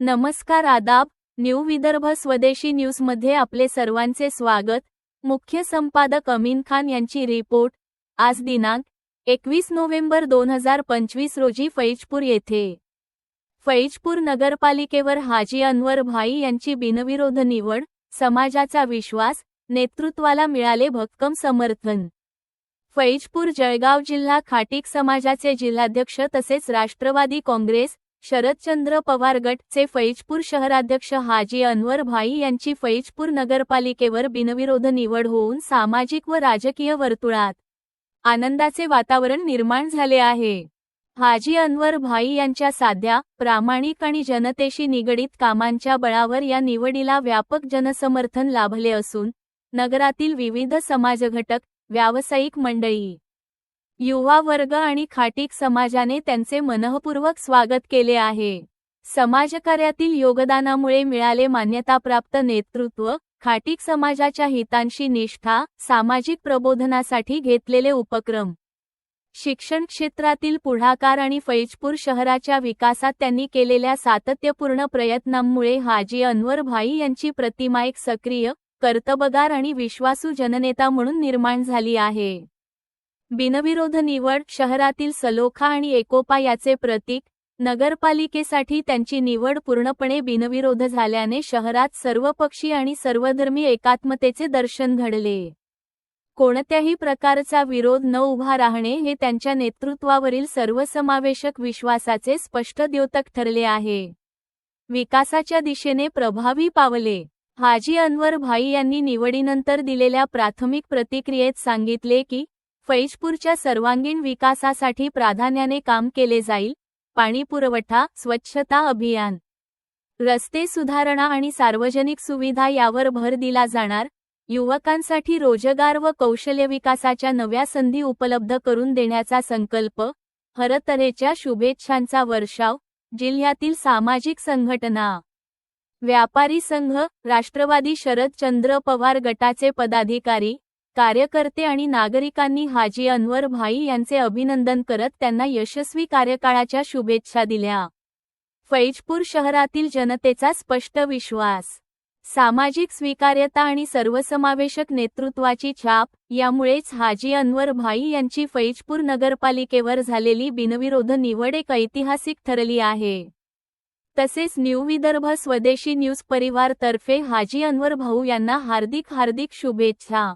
नमस्कार आदाब न्यू विदर्भ स्वदेशी न्यूजमध्ये आपले सर्वांचे स्वागत. मुख्य संपादक अमीन खान यांची रिपोर्ट. आज दिनांक एकवीस नोव्हेंबर दोन हजार पंचवीस रोजी फैजपूर येथे. फैजपूर नगरपालिकेवर हाजी अनवर भाई यांची बिनविरोध निवड. समाजाचा विश्वास नेतृत्वाला मिळाले भक्कम समर्थन. फैजपूर जळगाव जिल्हा खाटीक समाजाचे जिल्हाध्यक्ष तसेच राष्ट्रवादी काँग्रेस शरदचंद्र पवार गटचे फैजपूर शहराध्यक्ष हाजी अनवर भाई यांची फैजपूर नगरपालिकेवर बिनविरोध निवड होऊन सामाजिक व राजकीय वर्तुळात आनंदाचे वातावरण निर्माण झाले आहे. हाजी अनवर भाई यांच्या साध्या प्रामाणिक आणि जनतेशी निगडीत कामांच्या बळावर या निवडीला व्यापक जनसमर्थन लाभले असून नगरातील विविध समाजघटक व्यावसायिक मंडळी युवा वर्ग आणि खाटीक समाजाने त्यांचे मनःपूर्वक स्वागत केले आहे. समाजकार्यातील योगदानामुळे मिळाले मान्यताप्राप्त नेतृत्व खाटीक समाजाच्या हितांशी निष्ठा सामाजिक प्रबोधनासाठी घेतलेले उपक्रम. शिक्षण क्षेत्रातील पुढाकार आणि फैजपूर शहराच्या विकासात त्यांनी केलेल्या सातत्यपूर्ण प्रयत्नांमुळे हाजी अनवर भाई यांची प्रतिमा एक सक्रिय कर्तबगार आणि विश्वासू जननेता म्हणून निर्माण झाली आहे. बिनविरोध निवड शहरातील सलोखा आणि एकोपा याचे प्रतीक नगरपालिकेसाठी त्यांची निवड पूर्णपणे बिनविरोध झाल्याने शहरात सर्वपक्षी आणि सर्वधर्मी एकात्मतेचे दर्शन घडले. कोणत्याही प्रकारचा विरोध न उभा राहणे हे त्यांच्या नेतृत्वावरील सर्वसमावेशक विश्वासाचे स्पष्ट द्योतक ठरले आहे. विकासाच्या दिशेने प्रभावी पावले. हाजी अनवर भाई यांनी निवडीनंतर दिलेल्या प्राथमिक प्रतिक्रियेत सांगितले की फैजपूरच्या सर्वांगीण विकासासाठी प्राधान्याने काम केले जाईल. पाणी पुरवठा स्वच्छता अभियान रस्ते सुधारणा आणि सार्वजनिक सुविधा यावर भर दिला जाणार. युवकांसाठी रोजगार व कौशल्य विकासाच्या नव्या संधी उपलब्ध करून देण्याचा संकल्प हरतऱ्हेच्या शुभेच्छांचा वर्षाव जिल्ह्यातील सामाजिक संघटना. व्यापारी संघ राष्ट्रवादी शरदचंद्र पवार गटाचे पदाधिकारी कार्यकर्ते आणि नागरिकांनी हाजी अनवर भाई यांचे अभिनंदन करत त्यांना यशस्वी कार्यकाळाच्या शुभेच्छा दिल्या. फैजपूर शहरातील जनतेचा स्पष्ट विश्वास. सामाजिक स्वीकार्यता आणि सर्वसमावेशक नेतृत्वाची छाप यामुळेच हाजी अनवर भाई यांची फैजपूर नगरपालिकेवर झालेली बिनविरोध निवड एक ऐतिहासिक ठरली आहे. तसेच न्यू विदर्भ स्वदेशी न्यूज परिवारतर्फे हाजी अनवर भाऊ यांना हार्दिक हार्दिक शुभेच्छा.